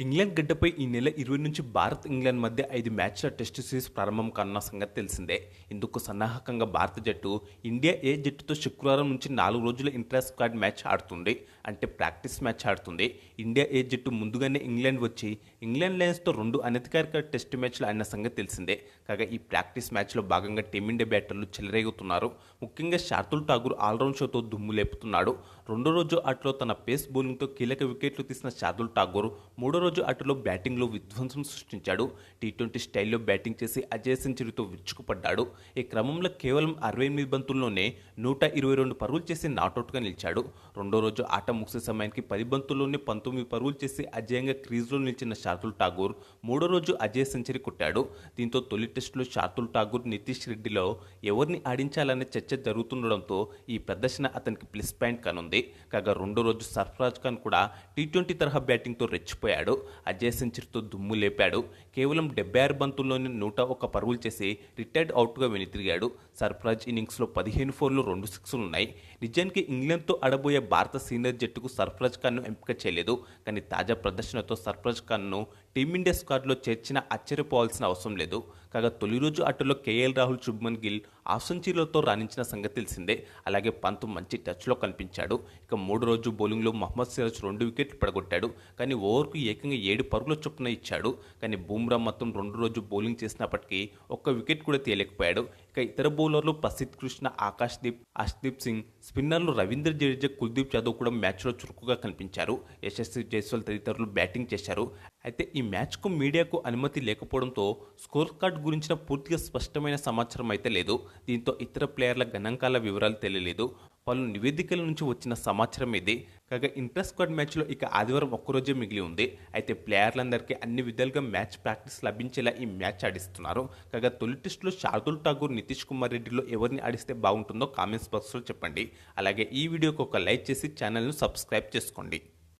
England గడ్డపై ఈ నెల ఇరవై నుంచి భారత్ ఇంగ్లాండ్ మధ్య ఐదు మ్యాచ్ల టెస్ట్ సిరీస్ ప్రారంభం కానున్న సంగతి తెలిసిందే. ఇందుకు సన్నాహకంగా భారత జట్టు ఇండియా ఏ జట్టుతో శుక్రవారం నుంచి నాలుగు రోజుల ఇంటర్ మ్యాచ్ ఆడుతుంది? అంటే ప్రాక్టీస్ మ్యాచ్ ఆడుతుంది. ఇండియా ఏ జట్టు ముందుగానే ఇంగ్లాండ్ వచ్చి ఇంగ్లాండ్ లయన్స్తో రెండు అనధికారిక టెస్ట్ మ్యాచ్లు ఆడిన సంగతి తెలిసిందే. కాగా ఈ ప్రాక్టీస్ మ్యాచ్లో భాగంగా టీమిండియా బ్యాటర్లు చెలరేగుతున్నారు. ముఖ్యంగా శార్దుల్ ఠాగూర్ ఆల్రౌండ్ షోతో దుమ్ము లేపుతున్నాడు. రెండో రోజు ఆటలో తన పేస్ బౌలింగ్తో కీలక వికెట్లు తీసిన శార్దుల్ ఠాగూర్ మూడో రోజు ఆటలో బ్యాటింగ్లో విధ్వంసం సృష్టించాడు. టీ ట్వంటీ స్టైల్లో బ్యాటింగ్ చేసి అజయ్ సెంచరీతో విరుచుకుపడ్డాడు. ఈ క్రమంలో కేవలం అరవై ఎనిమిది బంతుల్లోనే నూట ఇరవై రెండు పరుగులు చేసి నాటౌట్గా నిలిచాడు. రెండో రోజు ఆట ముగిసే సమయానికి పది బంతుల్లోనే పంతొమ్మిది పరుగులు చేసి అజయంగా క్రీజ్లో నిలిచిన శార్దుల్ ఠాగూర్ మూడో రోజు అజయ్ సెంచరీ కొట్టాడు. దీంతో తొలి టెస్టులో శార్దుల్ ఠాగూర్ నితీష్ రెడ్డిలో ఎవరిని ఆడించాలనే చర్చ జరుగుతుండడంతో ఈ ప్రదర్శన అతనికి ప్లస్ పాయింట్ కానుంది. కాగా రెండో రోజు సర్ఫరాజ్ ఖాన్ కూడా టీ ట్వంటీ తరహా బ్యాటింగ్తో రెచ్చిపోయాడు. అజయ్ సెంచరీతో దుమ్ము లేపాడు. కేవలం డెబ్బై ఆరు బంతుల్లోనే నూట ఒక పరుగులు చేసి రిటైర్డ్ అవుట్గా వెనుతిరిగాడు. సర్ఫరాజ్ ఇన్నింగ్స్లో పదిహేను ఫోర్లు రెండు సిక్స్లు ఉన్నాయి నిజానికి ఇంగ్లాండ్తో ఆడబోయే భారత సీనియర్ జట్టుకు సర్ఫరాజ్ ఖాన్ను ఎంపిక చేయలేదు. కానీ తాజా ప్రదర్శనతో సర్ఫరాజ్ ఖాన్ను టీమిండియా స్క్వాడ్లో చేర్చిన ఆశ్చర్యపోవాల్సిన అవసరం లేదు. కాగా తొలి రోజు ఆటలో కేఎల్ రాహుల్ శుభ్మన్ గిల్ ఆఫ్ సెంచరీలతో రాణించిన సంగతి తెలిసిందే. అలాగే పంత్ మంచి టచ్లో కనిపించాడు. ఇక మూడు రోజు బౌలింగ్లో మహమ్మద్ సిరాజ్ రెండు వికెట్లు పడగొట్టాడు. కానీ ఓవర్కు ఏకంగా ఏడు పరుగుల చొప్పున ఇచ్చాడు. కానీ బూమ్రా మొత్తం రెండు రోజు బౌలింగ్ చేసినప్పటికీ ఒక్క వికెట్ కూడా తేలేకపోయాడు. ఇక ఇతర బౌలర్లు ప్రసిద్ధ్ కృష్ణ ఆకాష్ దీప్ అష్దీప్ సింగ్ స్పిన్నర్లు రవీంద్ర జడేజా కుల్దీప్ యాదవ్ కూడా మ్యాచ్లో చురుకుగా కనిపించారు. యశస్వి జైస్వాల్ తదితరులు బ్యాటింగ్ చేశారు. అయితే ఈ మ్యాచ్కు మీడియాకు అనుమతి లేకపోవడంతో స్కోర్ కార్డ్ గురించిన పూర్తిగా స్పష్టమైన సమాచారం అయితే లేదు. దీంతో ఇతర ప్లేయర్ల గణాంకాల వివరాలు తెలియలేదు. పలు నివేదికల నుంచి వచ్చిన సమాచారం ఇది. కాగా ఇంటర్ స్క్వాడ్ మ్యాచ్లో ఇక ఆదివారం ఒక్కరోజే మిగిలి ఉంది. అయితే ప్లేయర్లందరికీ అన్ని విధాలుగా మ్యాచ్ ప్రాక్టీస్ లభించేలా ఈ మ్యాచ్ ఆడిస్తున్నారు. కాగా తొలి టెస్టులో శార్దుల్ ఠాగూర్ నితీష్ కుమార్ రెడ్డిలో ఎవరిని ఆడిస్తే బాగుంటుందో కామెంట్స్ బాక్స్లో చెప్పండి. అలాగే ఈ వీడియోకి ఒక లైక్ చేసి ఛానల్ను సబ్స్క్రైబ్ చేసుకోండి.